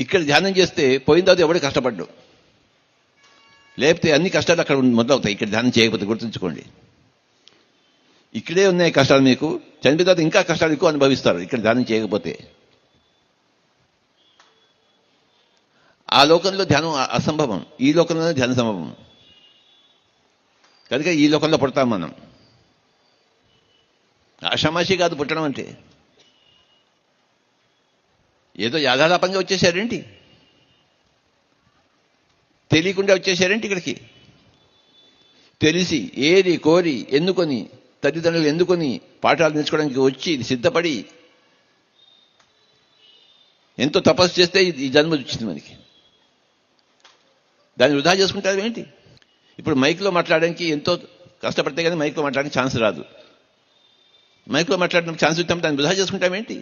ఇక్కడ ధ్యానం చేస్తే పోయిన తర్వాత ఎవడే కష్టపడ్డు? లేకపోతే అన్ని కష్టాలు అక్కడ మొదలవుతాయి. ఇక్కడ ధ్యానం చేయకపోతే గుర్తుంచుకోండి. ఇక్కడే ఉన్నాయి కష్టాలు మీకు. చనిపోయిన తర్వాత ఇంకా కష్టాలు ఎక్కువ అనుభవిస్తారు. ఇక్కడ ధ్యానం చేయకపోతే. ఆ లోకంలో ధ్యానం అసంభవం. ఈ లోకంలోనే ధ్యానం సంభవం. కనుక ఈ లోకంలో పుడతాం మనం. ఆషామాషి కాదు పుట్టడం అంటే. ఏదో యాదాదాపంగా వచ్చేసారేంటి? తెలియకుండా వచ్చేసారేంటి ఇక్కడికి? తెలిసి ఏది కోరి ఎందుకొని తల్లిదండ్రులు ఎందుకొని పాఠాలు నేర్చుకోవడానికి వచ్చి సిద్ధపడి ఎంతో తపస్సు చేస్తే ఈ జన్మ వచ్చింది మనకి. దాన్ని వృధా చేసుకుంటారు ఏంటి? ఇప్పుడు మైక్లో మాట్లాడడానికి ఎంతో కష్టపడితే కానీ మైక్లో మాట్లాడడానికి ఛాన్స్ రాదు. మైక్లో మాట్లాడడానికి ఛాన్స్ ఇస్తాం దాన్ని వృధా చేసుకుంటామేంటి?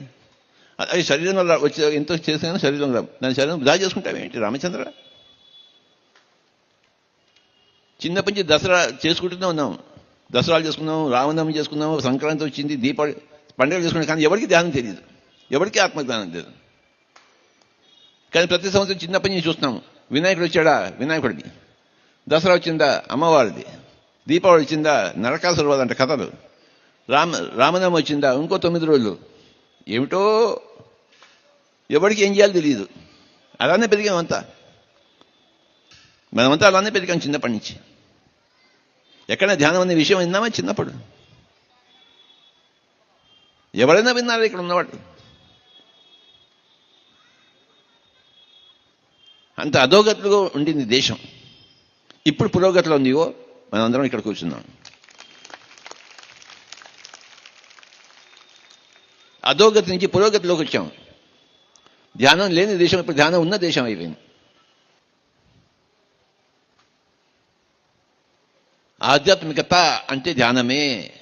అది శరీరంలో వచ్చి వచ్చే ఎంతో చేసినా శరీరం రావు దాని శరీరం వృధా చేసుకుంటామేంటి రామచంద్ర? చిన్నప్పటి నుంచి దసరా చేసుకుంటూనే ఉన్నాం. దసరాలు చేసుకున్నాం రామనవమి చేసుకున్నాం సంక్రాంతి వచ్చింది దీపావళి పండుగలు చేసుకున్నాం కానీ ఎవరికి ధ్యానం తెలియదు ఎవరికి ఆత్మజ్ఞానం లేదు కానీ ప్రతి సంవత్సరం చిన్నప్పటి నుంచి చూస్తున్నాం. వినాయకుడు వచ్చాడా? వినాయకుడిది దసరా వచ్చిందా? అమ్మవారిది. దీపావళి వచ్చిందా? నరకాసురు అంట కథలు. రామ రామనామం వచ్చిందా? ఇంకో తొమ్మిది రోజులు. ఏమిటో ఎవరికి ఏం చేయాలో తెలియదు అలానే పెరిగామంతా మనమంతా అలానే పెరిగాం చిన్నప్పటి నుంచి. ఎక్కడ ధ్యానం అనే విషయం విన్నామా చిన్నప్పుడు? ఎవరైనా విన్నారా ఇక్కడ ఉన్నవాడు అంత అధోగతిలో ఉండింది దేశం. ఇప్పుడు పురోగతిలో ఉందిగో మనందరం ఇక్కడ కూర్చున్నాం. అధోగతి నుంచి పురోగతిలోకి వచ్చాము ధ్యానం లేని దేశం ఇప్పుడు ధ్యానం ఉన్న దేశం అయిపోయింది. ఆధ్యాత్మికత అంటే ధ్యానమే.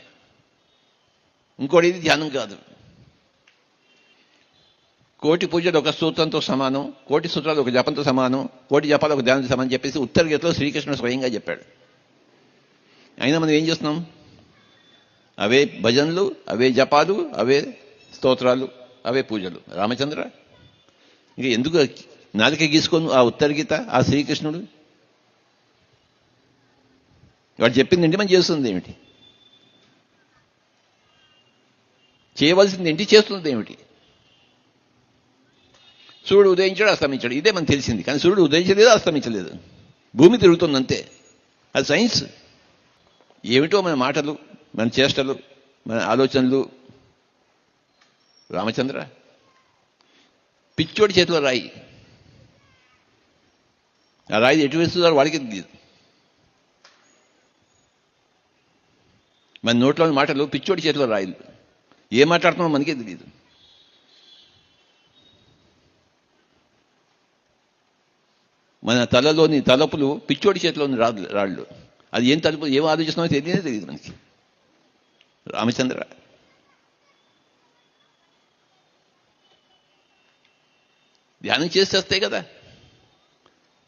ఇంకోటి ఇది ధ్యానం కాదు. కోటి పూజలు ఒక సూత్రంతో సమానం కోటి సూత్రాలు ఒక జపంతో సమానం కోటి జపాలు ఒక ధ్యానంతో సమానం చెప్పేసి ఉత్తర గీతలో శ్రీకృష్ణుడు స్వయంగా చెప్పాడు. అయినా మనం ఏం చేస్తున్నాం? అవే భజనలు అవే జపాలు అవే స్తోత్రాలు అవే పూజలు. రామచంద్ర ఇంక ఎందుకు నాలిక గీసుకోను ఆ ఉత్తర గీత ఆ శ్రీకృష్ణుడు? వాడు చెప్పింది ఏంటి మనం చేస్తుంది ఏమిటి చేయవలసింది ఏంటి చేస్తుంది ఏమిటి సూర్యుడు ఉదయించాడు అస్తమించాడు. ఇదే మనకు తెలిసింది. కానీ సూర్యుడు ఉదయించలేదు అస్తమించలేదు. భూమి తిరుగుతుంది అంతే. అది సైన్స్. ఏమిటో మన మాటలు మన చేష్టలు మన ఆలోచనలు. రామచంద్ర? పిచ్చోడి చేతిలో రాయి. ఆ రాయి ఎటు వేస్తున్నారు వాడికి తెలియదు మన నోట్లోని మాటలు పిచ్చోడి చేతిలో రాయిలు ఏం మాట్లాడుతున్నామో మనకే తెలియదు. మన తలలోని తలపులు పిచ్చోడి చేతిలోని రాళ్ళు రాళ్ళు. అది ఏం తలుపు ఏం ఆలోచిస్తున్నామో తెలియదే తెలియదు మనకి. రామచంద్ర ధ్యానం చేసేస్తే కదా.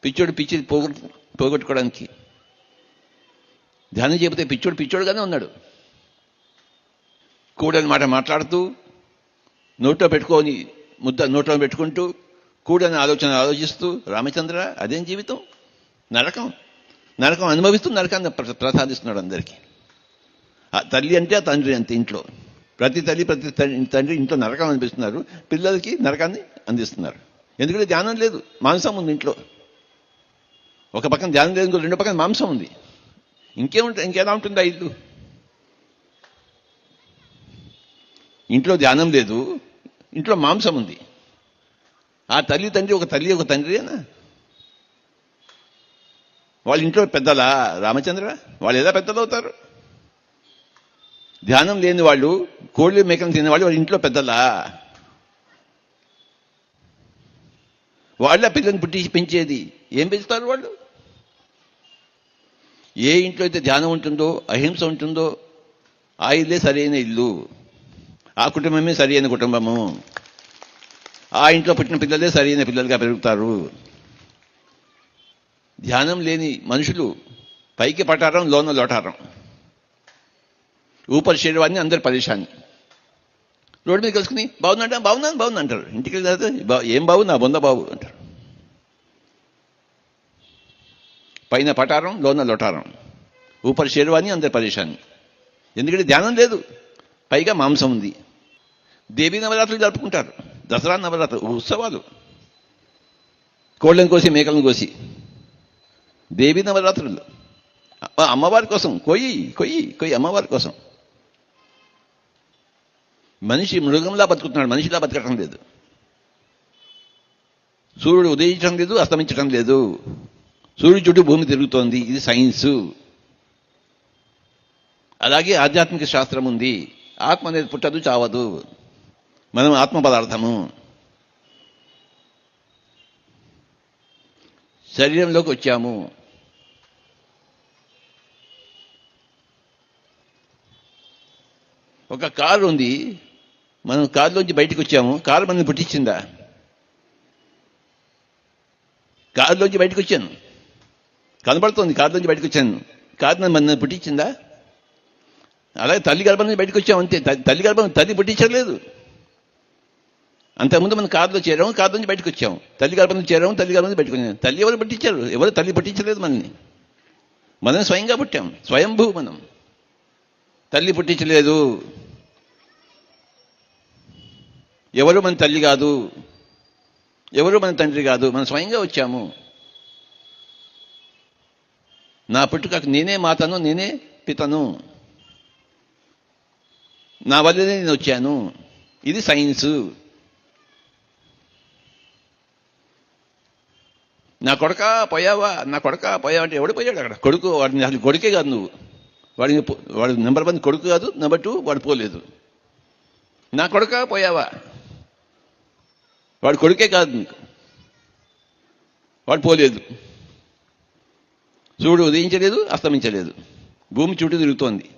పిచ్చోడు పిచ్చి పోగొట్టు పోగొట్టుకోవడానికి. ధ్యానం చేయకపోతే పిచ్చోడు పిచ్చోడుగానే ఉన్నాడు. కూడని మాట మాట్లాడుతూ నోట్లో పెట్టుకొని ముద్ద నోట్లో పెట్టుకుంటూ కూడని ఆలోచన ఆలోచిస్తూ రామచంద్ర అదేం జీవితం? నరకం. నరకం అనుభవిస్తూ నరకాన్ని ప్ర- ప్రసాదిస్తున్నాడు అందరికీ. ఆ తల్లి అంటే ఆ తండ్రి అంతే ఇంట్లో. ప్రతి తల్లి ప్రతి తండ్రి ఇంట్లో నరకం అనిపిస్తున్నారు. పిల్లలకి నరకాన్ని అందిస్తున్నారు. ఎందుకంటే ధ్యానం లేదు. మాంసం ఉంది ఇంట్లో. ఒక పక్కన ధ్యానం లేదు ఇంకో రెండో పక్కన మాంసం ఉంది. ఇంకేముంటుంది ఇంకెలా ఉంటుంది ఐదు ఇల్లు? ఇంట్లో ధ్యానం లేదు. ఇంట్లో మాంసం ఉంది. ఆ తల్లి తండ్రి ఒక తల్లి ఒక తండ్రినా వాళ్ళ ఇంట్లో పెద్దలా రామచంద్ర? వాళ్ళు ఎలా పెద్దలు అవుతారు ధ్యానం లేని వాళ్ళు కోళ్ళు మేకలు తినే వాళ్ళు వాళ్ళ ఇంట్లో పెద్దలా? వాళ్ళ పిల్లల్ని పుట్టి పెంచేది ఏం పెంచుతారు వాళ్ళు? ఏ ఇంట్లో అయితే ధ్యానం ఉంటుందో అహింస ఉంటుందో ఆ ఇల్లే సరైన ఇల్లు. ఆ కుటుంబమే సరైన కుటుంబము. ఆ ఇంట్లో పుట్టిన పిల్లలే సరైన పిల్లలుగా పెరుగుతారు. ధ్యానం లేని మనుషులు పైకి పటారం లోన లోటారం. ఊపరి శరీరాన్ని అందరు పరిశాన్ని రోడ్డు మీద కలుసుకుని బాగుందంట? బాగున్నాను బాగుంది అంటారు. ఇంటికి వెళ్ళి తర్వాత ఏం బాబు నా బొంద బాబు అంటారు. పైన పటారం లోన లొటారం. ఊపరి శేర్వాణి అందరి పరేషాన్ని ఎందుకంటే ధ్యానం లేదు. పైగా మాంసం ఉంది. దేవీ నవరాత్రులు జరుపుకుంటారు. దసరా నవరాత్రులు ఉత్సవాలు. కోళ్ళను కోసి మేకలను కోసి. దేవీ నవరాత్రులు. అమ్మవారి కోసం కొయ్యి కొయ్యి కొయ్యి అమ్మవారి కోసం. మనిషి మృగంలా బతుకుతున్నాడు మనిషిలా బతకటం లేదు. సూర్యుడు ఉదయించడం లేదు అస్తమించడం లేదు. సూర్యుడు చుట్టూ భూమి తిరుగుతోంది ఇది సైన్సు. అలాగే ఆధ్యాత్మిక శాస్త్రం ఉంది. ఆత్మ అనేది పుట్టదు చావదు. మనం ఆత్మ పదార్థము. శరీరంలోకి వచ్చాము. ఒక కారు ఉంది. మనం కారులోంచి బయటకు వచ్చాము కారు మనల్ని పుట్టించిందా? కారులోంచి బయటకు వచ్చాను. కనబడుతోంది కారులోంచి బయటకు వచ్చాను. కారు నన్ను మన పుట్టించిందా? అలాగే తల్లి గర్భం నుంచి బయటకు వచ్చాము అంతే. తల్లి గర్భం తల్లి పుట్టించలేదు అంతకుముందు మనం కారులో చేరాము కారు నుంచి బయటకు వచ్చాము. తల్లి గర్భం నుంచి చేరాము తల్లి గర్భం నుంచి బయటకు వచ్చాము. తల్లి ఎవరు పుట్టించారు? ఎవరు తల్లి పుట్టించలేదు మనల్ని. మనం స్వయంగా పుట్టాం స్వయంభూ మనం. తల్లి పుట్టించలేదు. ఎవరు మన తల్లి కాదు? ఎవరు మన తండ్రి కాదు? మనం స్వయంగా వచ్చాము. నా పుట్టుక నేనే మాతను నేనే పితను. నా వల్లనే నేను వచ్చాను. ఇది సైన్సు. నా కొడక పోయావా? నా కొడక పోయావా అంటే ఎవడు పోయాడు అక్కడ? కొడుకు వాడిని అసలు కొడుకే కాదు నువ్వు. వాడిని వాడు నెంబర్ వన్ కొడుకు కాదు నెంబర్ టూ వాడు పోలేదు. నా కొడక పోయావా? వాడు కొడుకే కాదు నీకు వాడు పోలేదు. సూర్యుడు ఉదయించలేదు అస్తమించలేదు. భూమి చుట్టూ తిరుగుతోంది.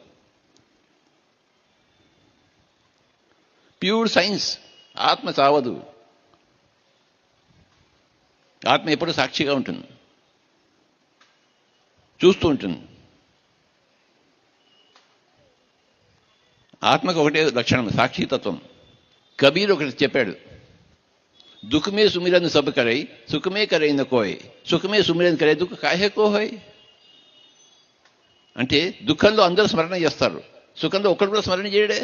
Pure science. ఆత్మ చావదు. ఆత్మ ఎప్పుడు సాక్షిగా ఉంటుంది. చూస్తూ ఉంటుంది. ఆత్మకు ఒకటే లక్షణం సాక్షితత్వం. కబీర్ ఒకటి చెప్పాడు. దుఃఖమే సుమిరన్ సబ్ కరై సుఖమే కరై న కోయ్ సుఖమే సుమిరన్ కరై దుఃఖ కాహే కోహోయ్ అంటే దుఃఖంలో అందరూ స్మరణ చేస్తారు సుఖంలో ఒక్కడు కూడా స్మరణ చేయడే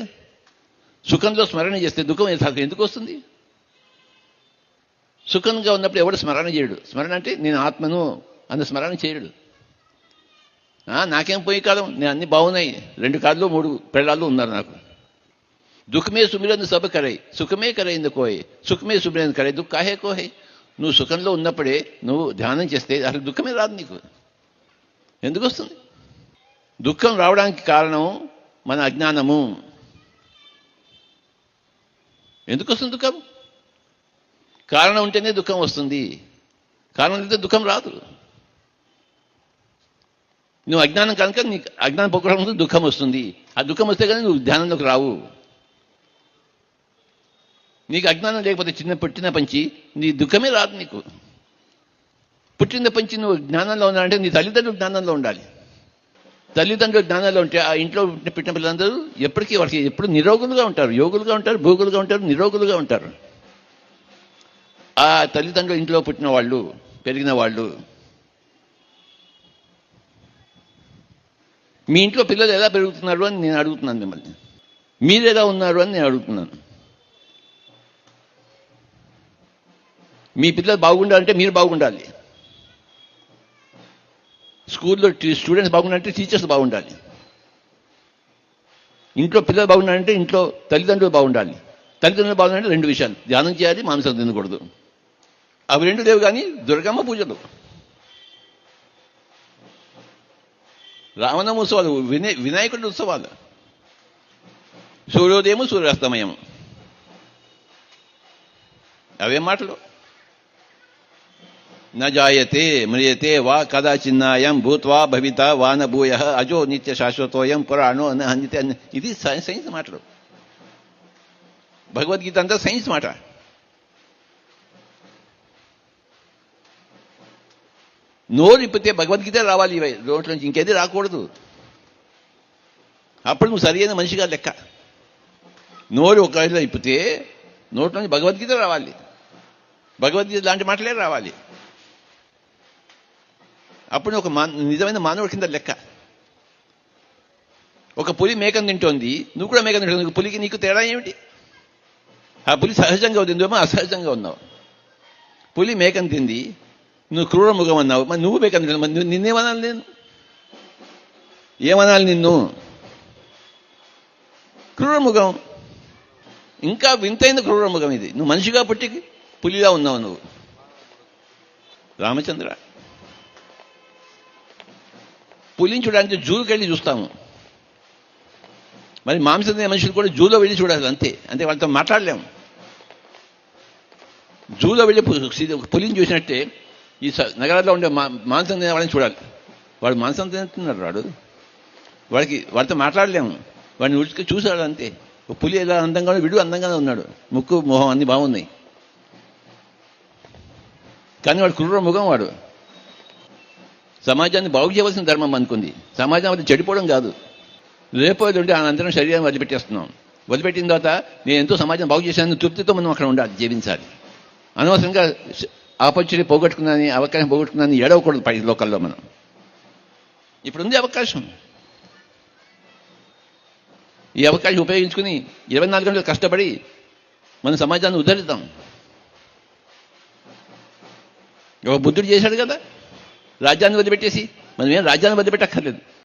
సుఖంలో స్మరణ చేస్తే దుఃఖం ఎందుకు ఎందుకు వస్తుంది సుఖంగా ఉన్నప్పుడు ఎవడు స్మరణ చేయడు స్మరణ అంటే నేను ఆత్మను అన్న స్మరణ చేయడు నాకేం పోయి కాలం నేను అన్ని బాగున్నాయి రెండు కాళ్ళు మూడు పెళ్ళాళ్ళు ఉన్నారు నాకు దుఃఖమే సుమిరన్ సభ కరై సుఖమే కరైంది కోయ్ సుఖమే సుమిరన్ కరై దుఃఖ కాహే కోహే నువ్వు సుఖంలో ఉన్నప్పుడే నువ్వు ధ్యానం చేస్తే అసలు దుఃఖమే రాదు నీకు ఎందుకు వస్తుంది దుఃఖం రావడానికి కారణం మన అజ్ఞానము ఎందుకు వస్తుంది దుఃఖం కారణం ఉంటేనే దుఃఖం వస్తుంది కారణం లేకపోతే దుఃఖం రాదు నువ్వు అజ్ఞానం కనుక నీకు అజ్ఞానం పోకడం దుఃఖం వస్తుంది ఆ దుఃఖం వస్తే కానీ నువ్వు ధ్యానంలోకి రావు నీకు అజ్ఞానం లేకపోతే చిన్న పుట్టిన పంచి నీ దుఃఖమే రాదు నీకు. పుట్టిన పంచి నువ్వు జ్ఞానంలో ఉన్నావంటే నీ తల్లిదండ్రులు జ్ఞానంలో ఉండాలి. తల్లిదండ్రులు జ్ఞానంలో ఉంటే ఆ ఇంట్లో పుట్టిన పిల్లలందరూ ఎప్పటికీ వాళ్ళకి ఎప్పుడు నిరోగులుగా ఉంటారు యోగులుగా ఉంటారు భోగులుగా ఉంటారు నిరోగులుగా ఉంటారు. ఆ తల్లిదండ్రులు ఇంట్లో పుట్టిన వాళ్ళు పెరిగిన వాళ్ళు మీ ఇంట్లో పిల్లలు ఎలా పెరుగుతున్నారు అని నేను అడుగుతున్నాను మిమ్మల్ని. మీరు ఎలా ఉన్నారు అని నేను అడుగుతున్నాను. మీ పిల్లలు బాగుండాలంటే మీరు బాగుండాలి. స్కూల్లో స్టూడెంట్స్ బాగుండాలంటే టీచర్స్ బాగుండాలి. ఇంట్లో పిల్లలు బాగుండాలంటే ఇంట్లో తల్లిదండ్రులు బాగుండాలి. తల్లిదండ్రులు బాగుండాలంటే రెండు విషయాలు. ధ్యానం చేయాలి మాంసం తినకూడదు. అవి రెండు లేవు కానీ దుర్గమ్మ పూజలు. రామనవ ఉత్సవాలు వినయ వినాయకుడి ఉత్సవాలు. సూర్యోదయము సూర్యాస్తమయము. అవే మాటలు? న మ్రియతే వా కదాచిన్నాయం భూత్వా భవిత వాన భూయ అజో నిత్య శాశ్వతోయం పురాణో న ఇది సై- సైన్స్ మాటలు. భగవద్గీత అంతా సైన్స్ మాట. నోరు ఇప్పితే భగవద్గీత రావాలి ఇవి నోట్ల నుంచి ఇంకేది రాకూడదు. అప్పుడు నువ్వు సరైన మనిషిగా లెక్క. నోరు ఒకవేళ ఇప్పితే నోట్ల నుంచి భగవద్గీత రావాలి. భగవద్గీత లాంటి మాటలే రావాలి. అప్పుడు ఒక మా నిజమైన మానవుడి కింద లెక్క. ఒక పులి మేకను తింటోంది నువ్వు కూడా మేకను తింటుంది పులికి నీకు తేడా ఏమిటి? ఆ పులి సహజంగా తిందేమో అసహజంగా ఉన్నావు. పులి మేకను తింది నువ్వు క్రూర అన్నావు మరి నువ్వు మేకను తిన్నావు మరి నిన్నేమనాలి నేను? ఏమనాలి నిన్ను? క్రూరముఖం మృగం. ఇంకా వింతైన క్రూరముఖం ఇది. నువ్వు మనిషిగా పుట్టి పులిగా ఉన్నావు నువ్వు. రామచంద్ర. పులిని చూడడానికి జూకి వెళ్ళి చూస్తాము. మరి మాంసం తినే మనుషులు కూడా జూలో వెళ్ళి చూడాలి అంతే. అంతే వాళ్ళతో మాట్లాడలేము. జూలో వెళ్ళి పులిని చూసినట్టే ఈ స- నగరాల్లో ఉండే మా మాంసం తినే వాళ్ళని చూడాలి. వాడు మాంసం తింటున్నాడు వాడు. వాడికి వాడితో మాట్లాడలేము. వాడిని ఉడికి చూశాడు అంతే. ఒక పులి ఎలా అందంగా విడు అందంగానే ఉన్నాడు. ముక్కు మొహం అన్ని బాగున్నాయి. కానీ వాడు కుర్ర ముఖం వాడు. సమాజాన్ని బాగు చేయవలసిన ధర్మం అనుకుంది. సమాజం అది చెడిపోవడం కాదు. లేకపోతే ఉంటే అనంతరం శరీరం వదిలిపెట్టేస్తున్నాం. వదిలిపెట్టిన తర్వాత నేను ఎంతో సమాజం బాగు చేశాను తృప్తితో మనం అక్కడ ఉండాలి జీవించాలి. అనవసరంగా ఆపర్చునిటీ పోగొట్టుకున్నాని అవకాశం పోగొట్టుకున్నాను ఏడవకూడదు పై లోకల్లో మనం. ఇప్పుడు ఉంది అవకాశం. ఈ అవకాశం ఉపయోగించుకుని ఇరవై నాలుగు గంటలు కష్టపడి మన సమాజాన్ని ఉద్ధరిద్దాం. ఒక బుద్ధుడు చేశాడు కదా? రాజ్యాన్ని వదిలిపెట్టేసి మనం ఏం రాజ్యాన్ని వదిలిపెట్టక్కర్లేదు.